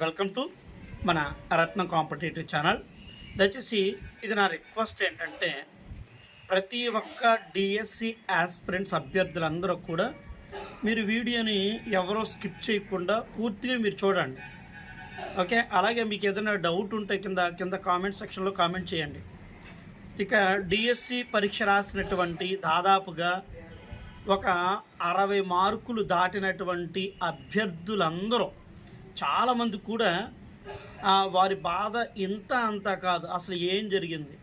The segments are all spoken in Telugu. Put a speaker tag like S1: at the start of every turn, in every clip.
S1: వెల్కమ్ టు మన రత్న కాంపిటేటివ్ ఛానల్. దయచేసి ఇది నా రిక్వెస్ట్ ఏంటంటే ప్రతి ఒక్క డిఎస్సి ఆస్పిరెంట్స్ అభ్యర్థులందరూ కూడా మీరు వీడియోని ఎవరో స్కిప్ చేయకుండా పూర్తిగా మీరు చూడండి. ఓకే? అలాగే మీకు ఏదైనా డౌట్ ఉంటే కింద కింద కామెంట్ సెక్షన్లో కామెంట్ చేయండి. ఇక డిఎస్సి పరీక్ష రాసినటువంటి దాదాపుగా ఒక అరవై మార్కులు దాటినటువంటి అభ్యర్థులందరూ చాలామంది కూడా వారి బాధ ఇంత అంత కాదు. అసలు ఏం జరిగింది?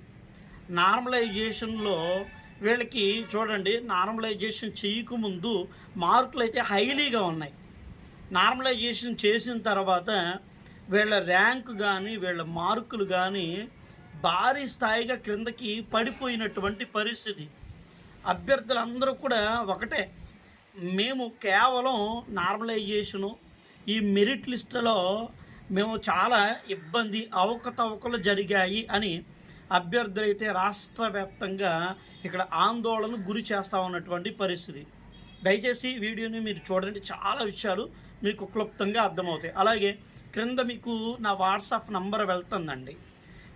S1: నార్మలైజేషన్లో వీళ్ళకి చూడండి నార్మలైజేషన్ చేయకముందు మార్కులు అయితే హైలీగా ఉన్నాయి. నార్మలైజేషన్ చేసిన తర్వాత వీళ్ళ ర్యాంక్ కానీ వీళ్ళ మార్కులు కానీ భారీ స్థాయిగా క్రిందకి పడిపోయినటువంటి పరిస్థితి. అభ్యర్థులందరూ కూడా ఒకటే. మేము కేవలం నార్మలైజేషను ఈ మెరిట్ లిస్టులో మేము చాలా ఇబ్బంది అవకతవకలు జరిగాయి అని అభ్యర్థులైతే రాష్ట్ర వ్యాప్తంగా ఇక్కడ ఆందోళన గురి చేస్తూ ఉన్నటువంటి పరిస్థితి. దయచేసి వీడియోని మీరు చూడండి. చాలా విషయాలు మీకు క్లుప్తంగా అర్థమవుతాయి. అలాగే క్రింద మీకు నా వాట్సాప్ నంబర్ వెళ్తుందండి.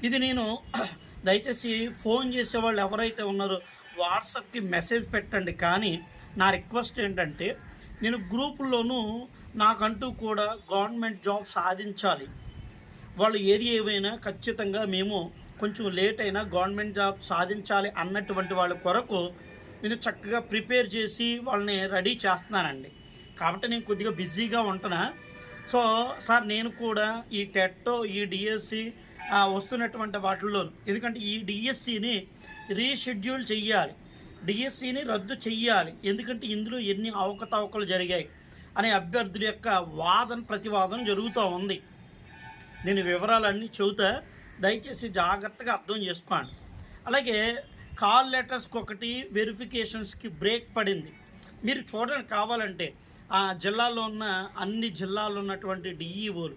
S1: ఇది నేను దయచేసి ఫోన్ చేసే వాళ్ళు ఎవరైతే ఉన్నారో వాట్సాప్కి మెసేజ్ పెట్టండి. కానీ నా రిక్వెస్ట్ ఏంటంటే నేను గ్రూపుల్లోనూ నాకంటూ కూడా గవర్నమెంట్ జాబ్ సాధించాలి. వాళ్ళు ఏది ఏవైనా ఖచ్చితంగా మేము కొంచెం లేట్ అయినా గవర్నమెంట్ జాబ్ సాధించాలి అన్నటువంటి వాళ్ళ కొరకు నేను చక్కగా ప్రిపేర్ చేసి వాళ్ళని రెడీ చేస్తున్నానండి. కాబట్టి నేను కొద్దిగా బిజీగా ఉంటున్నా. సో సార్ నేను కూడా ఈ టెట్టో ఈ డిఎస్సి వస్తున్నటువంటి వాటిల్లో ఎందుకంటే ఈ డిఎస్సిని రీషెడ్యూల్ చెయ్యాలి. డిఎస్సిని రద్దు చెయ్యాలి. ఎందుకంటే ఇందులో ఎన్ని అవకతవకలు జరిగాయి. అనే అభ్యర్థుల యొక్క వాదన ప్రతివాదన జరుగుతూ ఉంది. నేను వివరాలన్నీ చెబుతా దయచేసి జాగ్రత్తగా అర్థం చేసుకోండి. అలాగే కాల్ లెటర్స్కి ఒకటి వెరిఫికేషన్స్కి బ్రేక్ పడింది. మీరు చూడండి కావాలంటే ఆ జిల్లాలో ఉన్న అన్ని జిల్లాల్లో ఉన్నటువంటి డిఈఓలు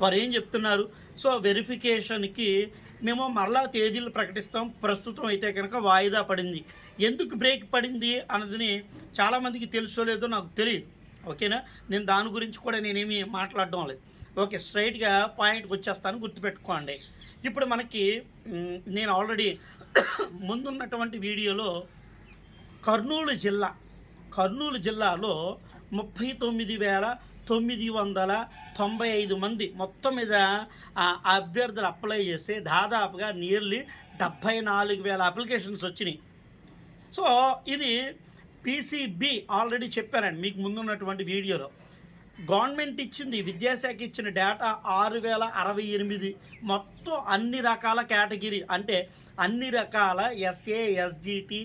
S1: వారు ఏం చెప్తున్నారు? సో వెరిఫికేషన్కి మేము మరలా తేదీలు ప్రకటిస్తాం. ప్రస్తుతం అయితే కనుక వాయిదా పడింది. ఎందుకు బ్రేక్ పడింది అన్నదని చాలామందికి తెలుసో లేదో నాకు తెలియదు ఓకేనా? నేను దాని గురించి కూడా నేనేమి మాట్లాడడం లేదు. ఓకే స్ట్రైట్గా పాయింట్కి వచ్చేస్తాను గుర్తుపెట్టుకోండి. ఇప్పుడు మనకి నేను ఆల్రెడీ ముందున్నటువంటి వీడియోలో కర్నూలు జిల్లా కర్నూలు జిల్లాలో ముప్పై తొమ్మిది వేల తొమ్మిది వందల తొంభై ఐదు మంది మొత్తం మీద అభ్యర్థులు అప్లై చేస్తే దాదాపుగా నియర్లీ డెబ్భై నాలుగు వేల అప్లికేషన్స్ వచ్చినాయి. సో ఇది పీసీబీ ఆల్రెడీ చెప్పానండి మీకు ముందున్నటువంటి వీడియోలో. గవర్నమెంట్ ఇచ్చింది విద్యాశాఖ ఇచ్చిన డేటా ఆరు వేల అరవై ఎనిమిది. మొత్తం అన్ని రకాల కేటగిరీ అంటే అన్ని రకాల SA SGT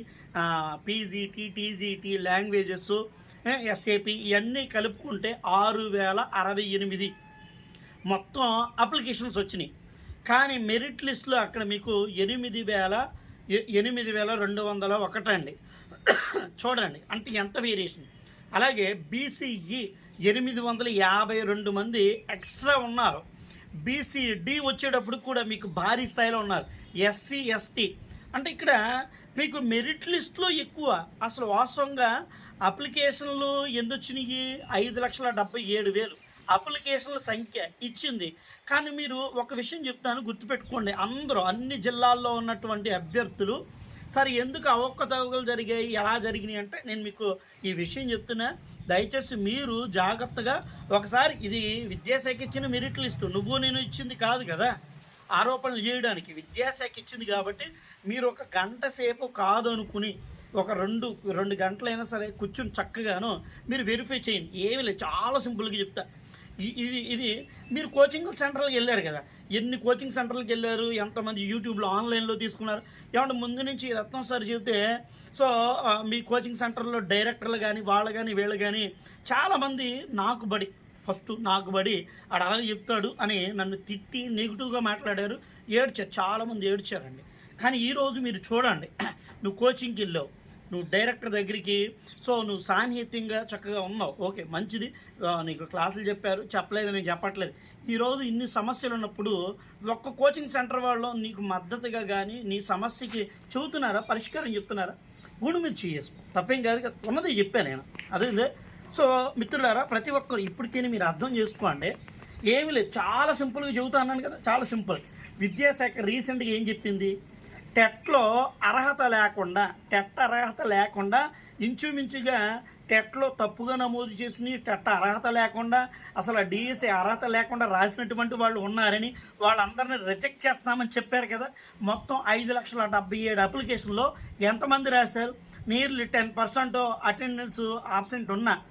S1: PGT TGT languages SAP ఇవన్నీ కలుపుకుంటే ఆరు వేల అరవై ఎనిమిది. మొత్తం అప్లికేషన్స్ వచ్చినాయి. కానీ మెరిట్ లిస్ట్లో అక్కడ మీకు ఎనిమిది వేల ఎనిమిది వేల రెండు వందల ఒకటండి. చూడండి అంటే ఎంత వేరియేషన్ అలాగే బీసీఈ ఎనిమిది వందల యాభై రెండు మంది ఎక్స్ట్రా ఉన్నారు. బీసీడి వచ్చేటప్పుడు కూడా మీకు భారీ స్థాయిలో ఉన్నారు. ఎస్సీ ఎస్టీ అంటే ఇక్కడ మీకు మెరిట్ లిస్ట్లో ఎక్కువ. అసలు వాస్తవంగా అప్లికేషన్లు ఎన్ని వచ్చినాయి? ఐదు లక్షల డెబ్బై ఏడు వేలు. అప్లికేషన్ల సంఖ్య ఇచ్చింది. కానీ మీరు ఒక విషయం చెప్తాను గుర్తుపెట్టుకోండి. అందరూ అన్ని జిల్లాల్లో ఉన్నటువంటి అభ్యర్థులు సరే ఎందుకు అవకతవకలు జరిగాయి? ఎలా జరిగినాయి అంటే నేను మీకు ఈ విషయం చెప్తున్నా. దయచేసి మీరు జాగ్రత్తగా ఒకసారి ఇది విద్యాశాఖ ఇచ్చిన మెరిట్ లిస్టు నువ్వు నేను ఇచ్చింది కాదు కదా. ఆరోపణలు చేయడానికి విద్యాశాఖ ఇచ్చింది కాబట్టి మీరు ఒక గంట సేపు కాదు అనుకుని ఒక రెండు రెండు గంటలైనా సరే కూర్చుని చక్కగాను మీరు వెరిఫై చేయండి. ఏమీ లేదు. చాలా సింపుల్గా చెప్తా. ఇది ఇది మీరు కోచింగ్ సెంటర్లకు వెళ్ళారు కదా. ఎన్ని కోచింగ్ సెంటర్లకు వెళ్ళారు? ఎంతమంది యూట్యూబ్లో ఆన్లైన్లో తీసుకున్నారు? ఏమంటే ముందు నుంచి రత్నం సార్ చెబితే సో మీ కోచింగ్ సెంటర్లో డైరెక్టర్లు కానీ వాళ్ళు కానీ వీళ్ళు కానీ చాలామంది నాకు బడి ఫస్ట్ నాకు బడి ఆడ అలాగే చెప్తాడు అని నన్ను తిట్టి నెగిటివ్గా మాట్లాడారు. ఏడ్చారు చాలామంది ఏడ్చారండి. కానీ ఈరోజు మీరు చూడండి నువ్వు కోచింగ్కి వెళ్ళావు. నువ్వు డైరెక్టర్ దగ్గరికి సో నువ్వు సాన్నిహిత్యంగా చక్కగా ఉన్నావు. ఓకే మంచిది. నీకు క్లాసులు చెప్పారు. చెప్పలేదు నేను చెప్పట్లేదు. ఈరోజు ఇన్ని సమస్యలు ఉన్నప్పుడు ఒక్క కోచింగ్ సెంటర్ వాళ్ళు నీకు మద్దతుగా కానీ నీ సమస్యకి చెబుతున్నారా? పరిష్కారం చెప్తున్నారా? గుండు మీద చేసుకో తప్పేం కాదు కదా. ఉన్నది చెప్పాను నేను. అదే సో మిత్రులారా ప్రతి ఒక్కరు ఇప్పటికైనా మీరు అర్థం చేసుకోండి. ఏమి లేదు. చాలా సింపుల్గా చెబుతా అన్నాను కదా. చాలా సింపుల్. విద్యాశాఖ రీసెంట్గా ఏం చెప్పింది? టెట్లో అర్హత లేకుండా టెట్ అర్హత లేకుండా ఇంచుమించుగా టెట్లో తప్పుగా నమోదు చేసిన టెట్ అర్హత లేకుండా అసలు డిఎస్సి అర్హత లేకుండా రాసినటువంటి వాళ్ళు ఉన్నారని వాళ్ళందరినీ రిజెక్ట్ చేస్తామని చెప్పారు కదా. మొత్తం ఐదు లక్షల డెబ్బై ఏడు అప్లికేషన్లో ఎంతమంది రాశారు? Nearly ten percent attendance absent ఉన్నా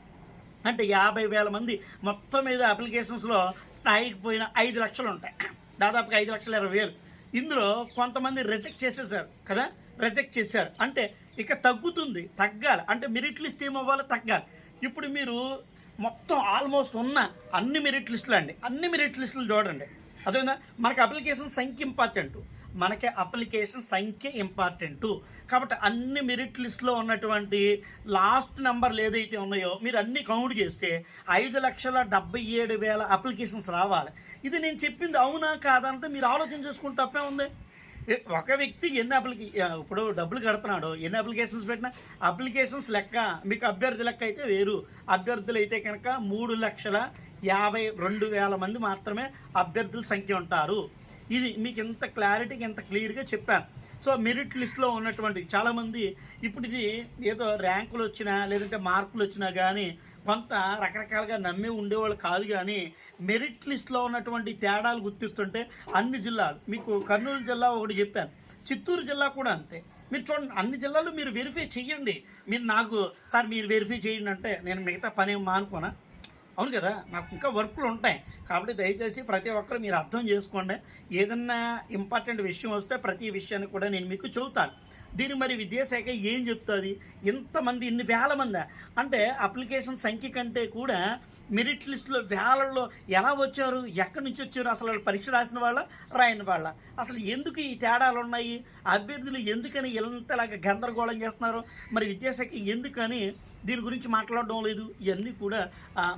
S1: అంటే యాభై వేల మంది మొత్తం మీద అప్లికేషన్స్లో రాయకపోయిన ఐదు లక్షలు ఉంటాయి. దాదాపుగా ఐదు లక్షల ఇరవై వేలు. ఇందులో కొంతమంది రిజెక్ట్ చేసేసారు కదా? రిజెక్ట్ చేశారు. అంటే ఇక తగ్గుతుంది తగ్గాలి. అంటే మెరిట్ లిస్ట్ ఏమవ్వాలి? తగ్గాలి. ఇప్పుడు మీరు మొత్తం ఆల్మోస్ట్ ఉన్న అన్ని మెరిట్ లిస్టులు అండి. అన్ని మెరిట్ లిస్టులు చూడండి. అదేవిధంగా మనకి అప్లికేషన్ సంఖ్య ఇంపార్టెంట్ మనకి అప్లికేషన్ సంఖ్య ఇంపార్టెంట్. కాబట్టి అన్ని మెరిట్ లిస్ట్లో ఉన్నటువంటి లాస్ట్ నెంబర్లు ఏదైతే ఉన్నాయో మీరు అన్ని కౌంట్ చేస్తే ఐదు లక్షల డెబ్బై ఏడు వేల అప్లికేషన్స్ రావాలి. ఇది నేను చెప్పింది అవునా కాదంటే మీరు ఆలోచన చేసుకుని తప్పే ఉంది. ఒక వ్యక్తి ఎన్ని అప్లికే ఇప్పుడు డబ్బులు కడుతున్నాడు ఎన్ని అప్లికేషన్స్ పెట్టినా అప్లికేషన్స్ లెక్క మీకు అభ్యర్థి లెక్క అయితే వేరు. అభ్యర్థులు అయితే కనుక మూడు లక్షల యాభై రెండు వేల మంది మాత్రమే అభ్యర్థుల సంఖ్య ఉంటారు. ఇది మీకు ఎంత క్లారిటీగా ఎంత క్లియర్గా చెప్పాను. సో మెరిట్ లిస్ట్లో ఉన్నటువంటి చాలామంది ఇప్పుడు ఇది ఏదో ర్యాంకులు వచ్చినా లేదంటే మార్కులు వచ్చినా కానీ కొంత రకరకాలుగా నమ్మి ఉండేవాళ్ళు కాదు కానీ మెరిట్ లిస్ట్లో ఉన్నటువంటి తేడాలు గుర్తిస్తుంటే అన్ని జిల్లాలు మీకు కర్నూలు జిల్లా ఒకటి చెప్పాను. చిత్తూరు జిల్లా కూడా అంతే. మీరు చూడండి అన్ని జిల్లాలు మీరు వెరిఫై చేయండి మీరు నాకు సార్ మీరు వెరిఫై చేయండి అంటే నేను మిగతా పని ఏం మానుకోనా? అవును కదా? నాకు ఇంకా వర్క్లు ఉంటాయి. కాబట్టి దయచేసి ప్రతి ఒక్కరు మీరు అర్థం చేసుకోండి. ఏదన్నా ఇంపార్టెంట్ విషయం వస్తే ప్రతి విషయాన్ని కూడా నేను మీకు చెబుతాను. దీని మరి విద్యాశాఖ ఏం చెప్తుంది? ఇంతమంది ఇన్ని వేల మంది? అంటే అప్లికేషన్ సంఖ్య కంటే కూడా మెరిట్ లిస్టులో వేలల్లో ఎలా వచ్చారు? ఎక్కడి నుంచి వచ్చారు? అసలు పరీక్ష రాసిన వాళ్ళ? రాయని వాళ్ళ? అసలు ఎందుకు ఈ తేడాలు ఉన్నాయి? అభ్యర్థులు ఎందుకని ఇంతలాగా గందరగోళం చేస్తున్నారు? మరి విద్యాశాఖ ఎందుకని దీని గురించి మాట్లాడడం లేదు? ఇవన్నీ కూడా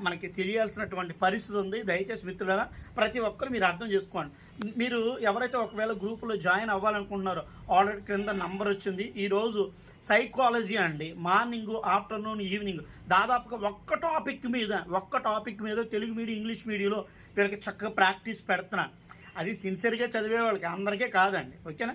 S1: మనకి తెలియాల్సినటువంటి పరిస్థితి ఉంది. దయచేసి మిత్రులారా ప్రతి ఒక్కరు మీరు అర్థం చేసుకోండి. మీరు ఎవరైతే ఒకవేళ గ్రూపులో జాయిన్ అవ్వాలనుకుంటున్నారో ఆల్రెడీ క్రింద నంబర్ వచ్చింది. ఈరోజు సైకాలజీ అండి. Morning afternoon evening. దాదాపుగా ఒక్క టాపిక్ మీద ఒక్క టాపిక్ మీద తెలుగు మీడియం ఇంగ్లీష్ మీడియంలో వీళ్ళకి చక్కగా ప్రాక్టీస్ పెడుతున్నాను అది సిన్సియర్గా చదివే వాళ్ళకి అందరికీ కాదండి. ఓకేనా?